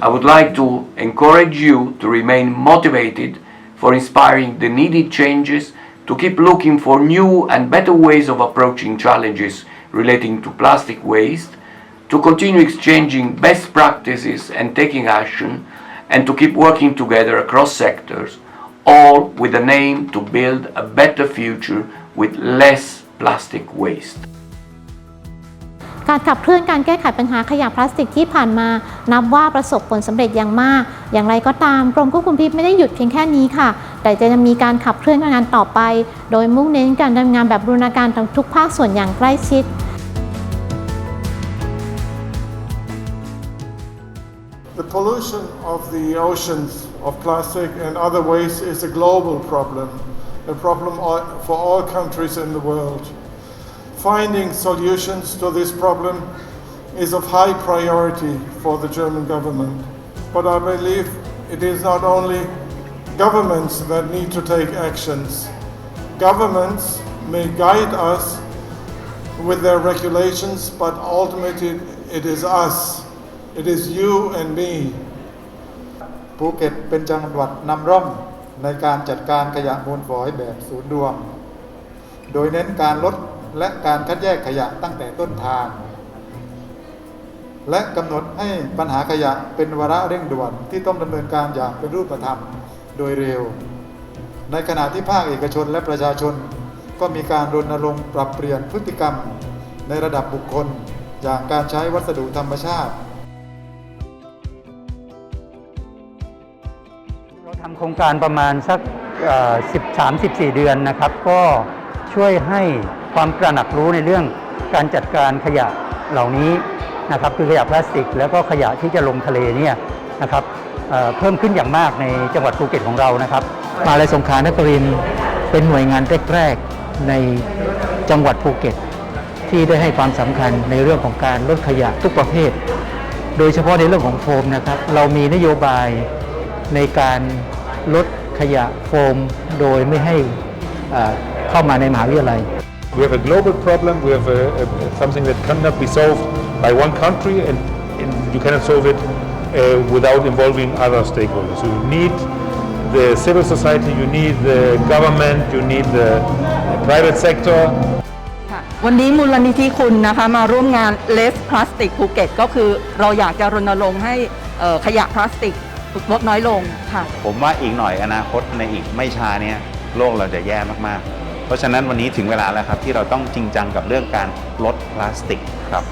I would like to encourage you to remain motivated for inspiring the needed changes, to keep looking for new and better ways of approaching challenges relating to plastic waste, to continue exchanging best practices and taking action, and to keep working together across sectors, all with an aim to build a better future with less plastic waste. การขับเคลื่อนการแก้ไขปัญหาขยะพลาสติกที่ผ่านมา นับว่าประสบผลสำเร็จอย่างมาก อย่างไรก็ตามกรมควบคุมพิษไม่ได้หยุดเพียงแค่นี้ค่ะ แต่จะยังมีการขับเคลื่อนงานต่อไป โดยมุ่งเน้นการดำเนินงานแบบบูรณาการทั้งทุกภาคส่วนอย่างใกล้ชิด The pollution of the oceans of plastic and other waste is a global problem, a problem for all countries in the world. Finding solutions to this problem is of high priority for the German government. But I believe it is not only governments that need to take actions. Governments may guide us with their regulations, but ultimately it is us. It is you and me ภูเก็ตเป็นจังหวัดนำร่องในการจัดการขยะมูลฝอยแบบศูนย์รวม โดยเน้นการลด และการคัดแยกขยะตั้งแต่ต้นทาง และกำหนดให้ปัญหาขยะเป็นวาระเร่งด่วนที่ต้องดำเนินการอย่างเป็นรูปธรรมโดยเร็ว ในขณะที่ภาคเอกชนและประชาชน ก็มีการรณรงค์ปรับเปลี่ยนพฤติกรรม ในระดับบุคคลอย่างการใช้วัสดุธรรมชาติ เราทำโครงการประมาณสัก 13 14 เดือนนะครับ ก็ช่วยให้ ความตระหนักรู้ในเรื่องการจัดการขยะเหล่านี้นะครับคือขยะพลาสติก แล้วก็ขยะที่จะลงทะเลเนี่ยนะครับเเพิ่มขึ้นอย่างมากในจังหวัดภูเก็ตของเรานะครับมาลัยสงขลานครินเป็นหน่วยงานแรกๆในจังหวัดภูเก็ต ที่ได้ให้ความสำคัญในเรื่องของการลดขยะทุกประเภท โดยเฉพาะในเรื่องของโฟมนะครับเรามีนโยบายในการลดขยะโฟม โดยไม่ให้เข้ามาในมหาวิทยาลัย We have a global problem. We have a, a, something that cannot be solved by one country, and, and you cannot solve it uh, without involving other stakeholders. You need the civil society, you need the government, you need the private sector. ค่ะวันนี้มูลนิธิคุณนะคะมาร่วมงาน Less Plastic ภูเก็ตก็คือเราอยากจะรณรงค์ให้เอ่อขยะพลาสติกลดน้อยลงค่ะ ผมว่าอีกหน่อยอนาคตในอีกไม่ช้าเนี้โลกเราจะแย่มากๆ เพราะฉะนั้นวันนี้ถึงเวลาแล้วครับที่เราต้องจริงจังกับเรื่องการลดพลาสติกครับ